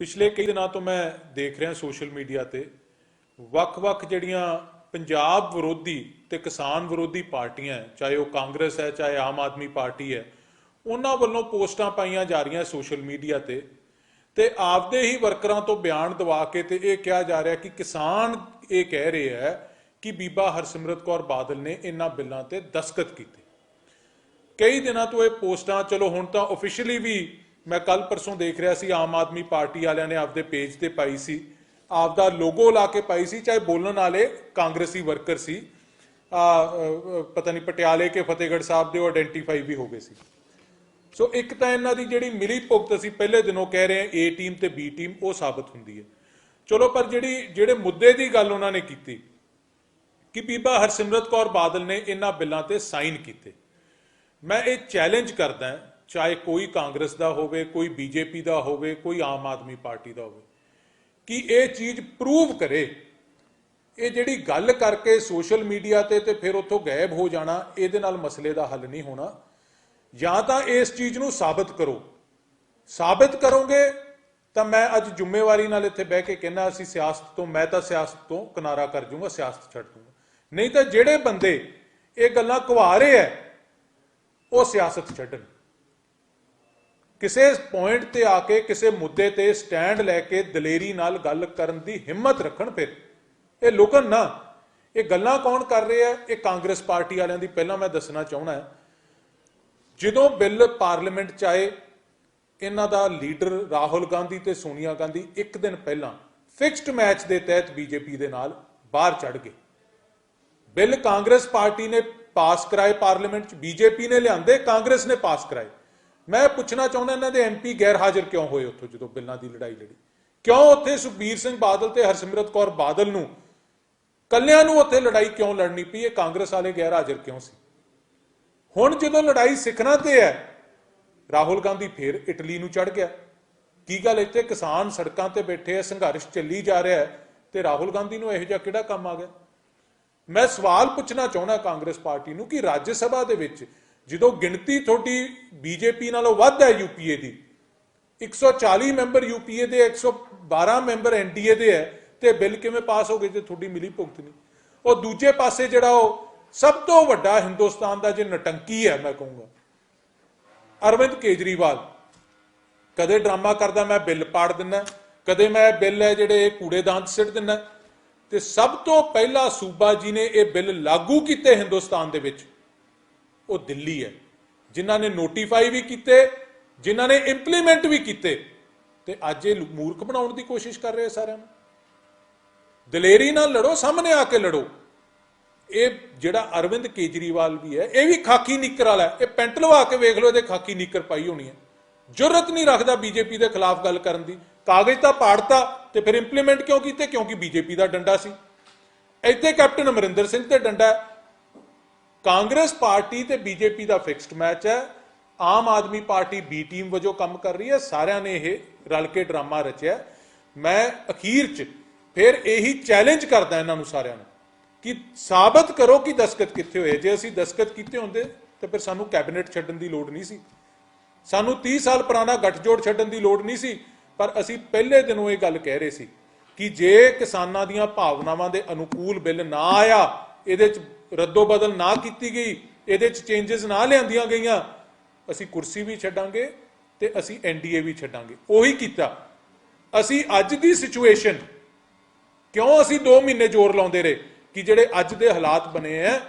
ਪਿਛਲੇ ਕਈ ਦਿਨਾਂ ਤੋਂ ਮੈਂ ਦੇਖ ਰਿਹਾ ਸੋਸ਼ਲ ਮੀਡੀਆ ਤੇ ਵੱਖ-ਵੱਖ ਜਿਹੜੀਆਂ ਪੰਜਾਬ ਵਿਰੋਧੀ ਤੇ ਕਿਸਾਨ ਵਿਰੋਧੀ ਪਾਰਟੀਆਂ ਹੈ, ਚਾਹੇ ਉਹ ਕਾਂਗਰਸ ਹੈ ਚਾਹੇ ਆਮ ਆਦਮੀ ਪਾਰਟੀ ਹੈ ਉਹਨਾਂ ਵੱਲੋਂ ਪੋਸਟਾਂ ਪਾਈਆਂ ਜਾ ਰਹੀਆਂ ਸੋਸ਼ਲ ਮੀਡੀਆ ਤੇ। ਤੇ ਆਪਦੇ ਹੀ ਵਰਕਰਾਂ ਤੋਂ ਬਿਆਨ ਦਵਾ ਕੇ ਤੇ ਇਹ ਕਿਹਾ ਜਾ ਰਿਹਾ ਕਿ ਕਿਸਾਨ ਇਹ ਕਹਿ ਰਹੇ ਹੈ ਕਿ ਬੀਬਾ ਹਰਸਿਮਰਤ ਕੌਰ ਬਾਦਲ ਨੇ ਇਹਨਾਂ ਬਿੱਲਾਂ ਤੇ ਦਸਖਤ ਕੀਤੇ। ਕਈ ਦਿਨਾਂ ਤੋਂ ਇਹ ਪੋਸਟਾਂ ਚਲੋ ਹੁਣ ਤਾਂ ਆਫੀਸ਼ੀਅਲੀ ਵੀ ਮੈਂ ਕੱਲ ਪਰਸੋਂ ਦੇਖ ਰਿਹਾ ਸੀ, ਆਮ ਆਦਮੀ ਪਾਰਟੀ ਵਾਲਿਆਂ ਨੇ ਆਪਦੇ ਪੇਜ ਤੇ ਪਾਈ ਸੀ। ਆਪਦਾ ਲੋਗੋ ਲਾ ਕੇ ਪਾਈ ਸੀ, ਚਾਹੇ ਬੋਲਣ ਵਾਲੇ ਕਾਂਗਰਸੀ ਵਰਕਰ ਸੀ। ਆ ਪਤਾ ਨਹੀਂ ਪਟਿਆਲੇ ਕੇ ਫਤਿਹਗੜ੍ਹ ਸਾਹਿਬ ਦੇ ਉਹ ਆਇਡੈਂਟੀਫਾਈ ਵੀ ਹੋ ਗਏ ਸੀ। ਸੋ ਇੱਕ ਤਾਂ ਇਹਨਾਂ ਦੀ ਜਿਹੜੀ ਮਿਲੀ ਭੁਗਤ ਅਸੀਂ ਪਹਿਲੇ ਦਿਨੋਂ ਕਹਿ ਰਹੇ ਹਾਂ ਏ ਟੀਮ ਤੇ ਬੀ ਟੀਮ ਉਹ ਸਾਬਤ ਹੁੰਦੀ ਹੈ। ਚਲੋ, ਪਰ ਜਿਹੜੀ, ਜਿਹੜੇ ਮੁੱਦੇ ਦੀ ਗੱਲ ਉਹਨਾਂ ਨੇ ਕੀਤੀ, ਕਿ ਬੀਬਾ ਹਰਸਿਮਰਤ ਕੌਰ ਬਾਦਲ ਨੇ ਇਹਨਾਂ ਬਿੱਲਾਂ ਤੇ ਸਾਈਨ ਕੀਤੇ। ਮੈਂ ਇਹ ਚੈਲੰਜ ਕਰਦਾ ਚਾਹੇ ਕੋਈ ਕਾਂਗਰਸ ਦਾ ਹੋਵੇ, ਕੋਈ ਬੀਜੇਪੀ ਦਾ ਹੋਵੇ, ਕੋਈ ਆਮ ਆਦਮੀ ਪਾਰਟੀ ਦਾ ਹੋਵੇ, ਕਿ ਇਹ ਚੀਜ਼ ਪ੍ਰੂਵ ਕਰੇ। ਇਹ ਜਿਹੜੀ ਗੱਲ ਕਰਕੇ ਸੋਸ਼ਲ ਮੀਡੀਆ ਤੇ ਤੇ ਫਿਰ ਉੱਥੋਂ ਗਾਇਬ ਹੋ ਜਾਣਾ, ਇਹਦੇ ਨਾਲ ਮਸਲੇ ਦਾ ਹੱਲ ਨਹੀਂ ਹੋਣਾ। ਜਾਂ ਤਾਂ ਇਸ ਚੀਜ਼ ਨੂੰ ਸਾਬਤ ਕਰੋ। ਸਾਬਤ ਕਰੋਗੇ ਤਾਂ ਮੈਂ ਅੱਜ ਜ਼ਿੰਮੇਵਾਰੀ ਨਾਲ ਇੱਥੇ ਬਹਿ ਕੇ ਕਹਿਣਾ ਅਸੀਂ ਸਿਆਸਤ ਤੋਂ, ਮੈਂ ਤਾਂ ਸਿਆਸਤ ਤੋਂ ਕਿਨਾਰਾ ਕਰ ਜੂੰਗਾ, ਸਿਆਸਤ ਛੱਡ ਦੂੰਗਾ। ਨਹੀਂ ਤਾਂ ਜਿਹੜੇ ਬੰਦੇ ਇਹ ਗੱਲਾਂ ਕੁਹਾ ਰਹੇ ਐ, ਉਹ ਸਿਆਸਤ ਛੱਡਣ। ਕਿਸੇ ਪੁਆਇੰਟ ਤੇ ਆ ਕੇ ਕਿਸੇ ਮੁੱਦੇ ਤੇ ਸਟੈਂਡ ਲੈ ਕੇ ਦਲੇਰੀ ਨਾਲ ਗੱਲ ਕਰਨ ਦੀ ਹਿੰਮਤ ਰੱਖਣ ਫਿਰ। ਇਹ ਲੁਕਣ ਨਾ। ਇਹ ਗੱਲਾਂ ਕੌਣ ਕਰ ਰਹੇ ਆ ਇਹ ਕਾਂਗਰਸ ਪਾਰਟੀ ਵਾਲਿਆਂ ਦੀ ਪਹਿਲਾਂ ਮੈਂ ਦੱਸਣਾ ਚਾਹਣਾ ਹੈ। ਜਦੋਂ ਬਿੱਲ ਪਾਰਲੀਮੈਂਟ ਚ ਆਏ, ਇਹਨਾਂ ਦਾ ਲੀਡਰ ਰਾਹੁਲ ਗਾਂਧੀ ਤੇ ਸੋਨੀਆ ਗਾਂਧੀ ਇੱਕ ਦਿਨ ਪਹਿਲਾਂ ਫਿਕਸਡ ਮੈਚ ਦੇ ਤਹਿਤ ਬੀਜੇਪੀ ਦੇ ਨਾਲ ਬਾਹਰ ਚੜ ਗਏ। ਬਿੱਲ ਕਾਂਗਰਸ ਪਾਰਟੀ ਨੇ ਪਾਸ ਕਰਾਏ ਪਾਰਲੀਮੈਂਟ ਚ, ਬੀਜੇਪੀ ਨੇ ਲਿਆਂਦੇ, ਕਾਂਗਰਸ ਨੇ ਪਾਸ ਕਰਾਏ। ਮੈਂ ਪੁੱਛਣਾ ਚਾਹੁੰਦਾ ਇਹਨਾਂ ਦੇ ਐਮਪੀ ਗੈਰ ਹਾਜ਼ਰ ਕਿਉਂ ਹੋਏ ਉੱਥੋਂ ਜਦੋਂ ਬਿੱਲਾਂ ਦੀ ਲੜਾਈ ਲੜੀ? ਕਿਉਂ ਉੱਥੇ ਸੁਖਬੀਰ ਸਿੰਘ ਬਾਦਲ ਤੇ ਹਰਸਿਮਰਤ ਕੌਰ ਬਾਦਲ ਨੂੰ ਕੱਲਿਆਂ ਨੂੰ ਉੱਥੇ ਲੜਾਈ ਕਿਉਂ ਲੜਨੀ ਪਈ? ਇਹ ਕਾਂਗਰਸ ਵਾਲੇ ਗੈਰ ਹਾਜ਼ਰ ਕਿਉਂ ਸੀ? ਹੁਣ ਜਦੋਂ ਲੜਾਈ ਸਿੱਖਣਾ ਤੇ ਹੈ, ਰਾਹੁਲ ਗਾਂਧੀ ਫੇਰ ਇਟਲੀ ਨੂੰ ਚੜ ਗਿਆ। ਕੀ ਗੱਲ ਇੱਥੇ ਕਿਸਾਨ ਸੜਕਾਂ ਤੇ ਬੈਠੇ ਆ, ਸੰਘਰਸ਼ ਚੱਲੀ ਜਾ ਰਿਹਾ ਹੈ ਤੇ ਰਾਹੁਲ ਗਾਂਧੀ ਨੂੰ ਇਹੋ ਜਿਹਾ ਕਿਹੜਾ ਕੰਮ ਆ ਗਿਆ? ਮੈਂ ਸਵਾਲ ਪੁੱਛਣਾ ਚਾਹੁੰਦਾ ਕਾਂਗਰਸ ਪਾਰਟੀ ਨੂੰ ਕਿ ਰਾਜ ਸਭਾ ਦੇ ਵਿੱਚ ਜਦੋਂ ਗਿਣਤੀ ਤੁਹਾਡੀ ਬੀਜੇਪੀ ਨਾਲੋਂ ਵੱਧ ਹੈ ਯੂਪੀਏ ਦੀ 140 ਮੈਂਬਰ ਯੂਪੀਏ ਦੇ 112 ਮੈਂਬਰ ਐਨਡੀਏ ਦੇ ਹੈ, ਤੇ ਬਿੱਲ ਕਿਵੇਂ ਪਾਸ ਹੋ ਗਏ ਜੇ ਤੁਹਾਡੀ ਮਿਲੀ ਭੁਗਤ ਨਹੀਂ? ਉਹ ਦੂਜੇ ਪਾਸੇ ਜਿਹੜਾ ਉਹ ਸਭ ਤੋਂ ਵੱਡਾ ਹਿੰਦੁਸਤਾਨ ਦਾ ਜੇ ਨਟੰਕੀ ਹੈ, ਮੈਂ ਕਹੂੰਗਾ। ਅਰਵਿੰਦ ਕੇਜਰੀਵਾਲ, ਕਦੇ ਡਰਾਮਾ ਕਰਦਾ ਮੈਂ ਬਿੱਲ ਪਾੜ ਦਿੰਦਾ ਕਦੇ ਮੈਂ ਬਿੱਲ ਹੈ ਜਿਹੜੇ ਕੂੜੇਦਾਨ 'ਚ ਸਿੱਟ ਦਿੰਦਾ ਤੇ ਸਭ ਤੋਂ ਪਹਿਲਾ ਸੂਬਾ ਜੀ ਨੇ ਇਹ ਬਿੱਲ ਲਾਗੂ ਕੀਤੇ ਹਿੰਦੁਸਤਾਨ ਦੇ ਵਿੱਚ ਉਹ ਦਿੱਲੀ ਹੈ। ਜਿਨ੍ਹਾਂ ਨੇ ਨੋਟੀਫਾਈ ਵੀ ਕੀਤੇ, ਜਿਨ੍ਹਾਂ ਨੇ ਇੰਪਲੀਮੈਂਟ ਵੀ ਕੀਤੇ, ਤੇ ਅੱਜ ਇਹ ਮੂਰਖ ਬਣਾਉਣ ਦੀ ਕੋਸ਼ਿਸ਼ ਕਰ ਰਹੇ ਸਾਰਿਆਂ ਨੂੰ। ਦਲੇਰੀ ਨਾਲ ਲੜੋ, ਸਾਹਮਣੇ ਆ ਕੇ ਲੜੋ। ਇਹ ਜਿਹੜਾ ਅਰਵਿੰਦ ਕੇਜਰੀਵਾਲ ਵੀ ਹੈ, ਇਹ ਵੀ ਖਾਕੀ ਨਿੱਕਰ ਵਾਲਾ ਇਹ ਪੈਂਟ ਲਵਾ ਕੇ ਵੇਖ ਲਓ, ਇਹਦੇ ਖਾਕੀ ਨਿੱਕਰ ਪਾਈ ਹੋਣੀ ਹੈ। ਜੁਰਤ ਨਹੀਂ ਰੱਖਦਾ ਬੀਜੇਪੀ ਦੇ ਖਿਲਾਫ ਗੱਲ ਕਰਨ ਦੀ। ਕਾਗਜ਼ ਤਾਂ ਪਾੜਤਾ ਤੇ ਫਿਰ ਇੰਪਲੀਮੈਂਟ ਕਿਉਂ ਕੀਤੇ? ਕਿਉਂਕਿ ਬੀਜੇਪੀ ਦਾ ਡੰਡਾ ਸੀ। ਇੱਥੇ ਕੈਪਟਨ ਅਮਰਿੰਦਰ ਸਿੰਘ ਤੇ ਡੰਡਾ ਕਾਂਗਰਸ ਪਾਰਟੀ ਤੇ ਬੀਜੇਪੀ ਦਾ ਫਿਕਸਡ ਮੈਚ ਹੈ। Aam Aadmi party B team ਵਜੋਂ ਕੰਮ ਕਰ ਰਹੀ ਹੈ। ਸਾਰਿਆਂ ਨੇ ਇਹ ਰਲ ਕੇ ਡਰਾਮਾ ਰਚਿਆ ਮੈਂ ਅਖੀਰ 'ਚ ਫਿਰ ਇਹੀ ਚੈਲੰਜ ਕਰਦਾ ਇਹਨਾਂ ਨੂੰ ਸਾਰਿਆਂ ਨੂੰ ਕਿ ਸਾਬਤ ਕਰੋ ਕਿ ਦਸਖਤ ਕਿੱਥੇ ਹੋਏ। ਜੇ ਅਸੀਂ ਦਸਖਤ ਕੀਤੇ ਹੁੰਦੇ ਤਾਂ ਫਿਰ ਸਾਨੂੰ ਕੈਬਨਿਟ ਛੱਡਣ ਦੀ ਲੋੜ ਨਹੀਂ ਸੀ। ਸਾਨੂੰ 30 ਸਾਲ ਪੁਰਾਣਾ ਗੱਠਜੋੜ ਛੱਡਣ ਦੀ ਲੋੜ ਨਹੀਂ ਸੀ। ਪਰ ਅਸੀਂ ਪਹਿਲੇ ਦਿਨੋਂ ਇਹ ਗੱਲ ਕਹਿ ਰਹੇ ਸੀ ਕਿ ਜੇ ਕਿਸਾਨਾਂ ਦੀਆਂ ਭਾਵਨਾਵਾਂ ਦੇ ਅਨੁਕੂਲ ਬਿੱਲ ਨਾ ਆਇਆ ਇਹਦੇ 'ਚ ਰੱਦੋ ਬਦਲ ਨਾ ਕੀਤੀ ਗਈ, ਇਹਦੇ 'ਚ ਚੇਂਜਸ ਨਾ ਲਿਆਂਦੀਆਂ ਗਈਆਂ, ਅਸੀਂ ਕੁਰਸੀ ਵੀ ਛੱਡਾਂਗੇ ਤੇ ਅਸੀਂ ਐਨਡੀਏ ਵੀ ਛੱਡਾਂਗੇ। ਉਹੀ ਕੀਤਾ। ਅਸੀਂ ਅੱਜ ਦੀ ਸਿਚੁਏਸ਼ਨ ਕਿਉਂ ਅਸੀਂ 2 ਮਹੀਨੇ ਜ਼ੋਰ ਲਾਉਂਦੇ ਰਹੇ? ਕਿ ਜਿਹੜੇ ਅੱਜ ਦੇ ਹਾਲਾਤ ਬਣੇ ਆ,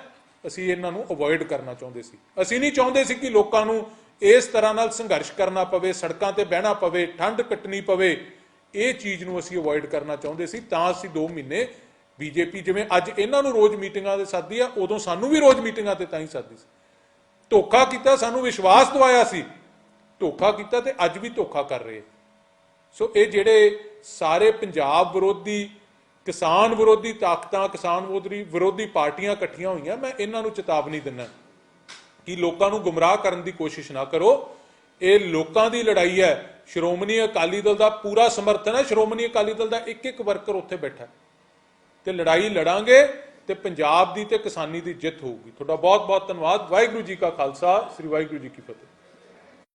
ਅਸੀਂ ਇਹਨਾਂ ਨੂੰ ਅਵੋਇਡ ਕਰਨਾ ਚਾਹੁੰਦੇ ਸੀ। ਅਸੀਂ ਨਹੀਂ ਚਾਹੁੰਦੇ ਸੀ ਕਿ ਲੋਕਾਂ ਨੂੰ ਇਸ ਤਰ੍ਹਾਂ ਨਾਲ ਸੰਘਰਸ਼ ਕਰਨਾ ਪਵੇ, ਸੜਕਾਂ ਤੇ ਬਹਿਣਾ ਪਵੇ, ਠੰਡ ਕੱਟਣੀ ਪਵੇ। ਇਹ ਚੀਜ਼ ਨੂੰ ਅਸੀਂ ਅਵੋਇਡ ਕਰਨਾ ਚਾਹੁੰਦੇ ਸੀ, ਤਾਂ ਅਸੀਂ 2 ਮਹੀਨੇ ਬੀਜੇਪੀ ਜਿਵੇਂ ਅੱਜ ਇਹਨਾਂ ਨੂੰ ਰੋਜ਼ ਮੀਟਿੰਗਾਂ ਦੇ ਸੱਦੀ ਆ, ਉਦੋਂ ਸਾਨੂੰ ਵੀ ਰੋਜ਼ ਮੀਟਿੰਗਾਂ ਤੇ ਤਾਂ ਹੀ ਸੱਦੀ ਸੀ। ਧੋਖਾ ਕੀਤਾ, ਸਾਨੂੰ ਵਿਸ਼ਵਾਸ ਦਵਾਇਆ ਸੀ। ਧੋਖਾ ਕੀਤਾ ਤੇ ਅੱਜ ਵੀ ਧੋਖਾ ਕਰ ਰਹੇ ਸੋ ਇਹ ਜਿਹੜੇ ਸਾਰੇ ਪੰਜਾਬ ਵਿਰੋਧੀ, ਕਿਸਾਨ ਵਿਰੋਧੀ ਤਾਕਤਾਂ, ਕਿਸਾਨ ਵਿਰੋਧੀ ਵਿਰੋਧੀ ਪਾਰਟੀਆਂ ਇਕੱਠੀਆਂ ਹੋਈਆਂ, ਮੈਂ ਇਹਨਾਂ ਨੂੰ ਚੇਤਾਵਨੀ ਦਿੰਦਾ ਕਿ ਲੋਕਾਂ ਨੂੰ ਗੁੰਮਰਾਹ ਕਰਨ ਦੀ ਕੋਸ਼ਿਸ਼ ਨਾ ਕਰੋ। ਇਹ ਲੋਕਾਂ ਦੀ ਲੜਾਈ ਹੈ। ਸ਼੍ਰੋਮਣੀ ਅਕਾਲੀ ਦਲ ਦਾ ਪੂਰਾ ਸਮਰਥਨ ਹੈ। ਸ਼੍ਰੋਮਣੀ ਅਕਾਲੀ ਦਲ ਦਾ ਇੱਕ ਇੱਕ ਵਰਕਰ ਉੱਥੇ ਬੈਠਾ ਹੈ। ਤੇ ਲੜਾਈ ਲੜਾਂਗੇ ਤੇ ਪੰਜਾਬ ਦੀ ਤੇ ਕਿਸਾਨੀ ਦੀ ਜਿੱਤ ਹੋਊਗੀ। ਤੁਹਾਡਾ ਬਹੁਤ ਬਹੁਤ ਧੰਨਵਾਦ। ਵਾਹਿਗੁਰੂ ਜੀ ਕਾ ਖਾਲਸਾ, ਸ੍ਰੀ ਵਾਹਿਗੁਰੂ ਜੀ ਕੀ ਫਤਿਹ।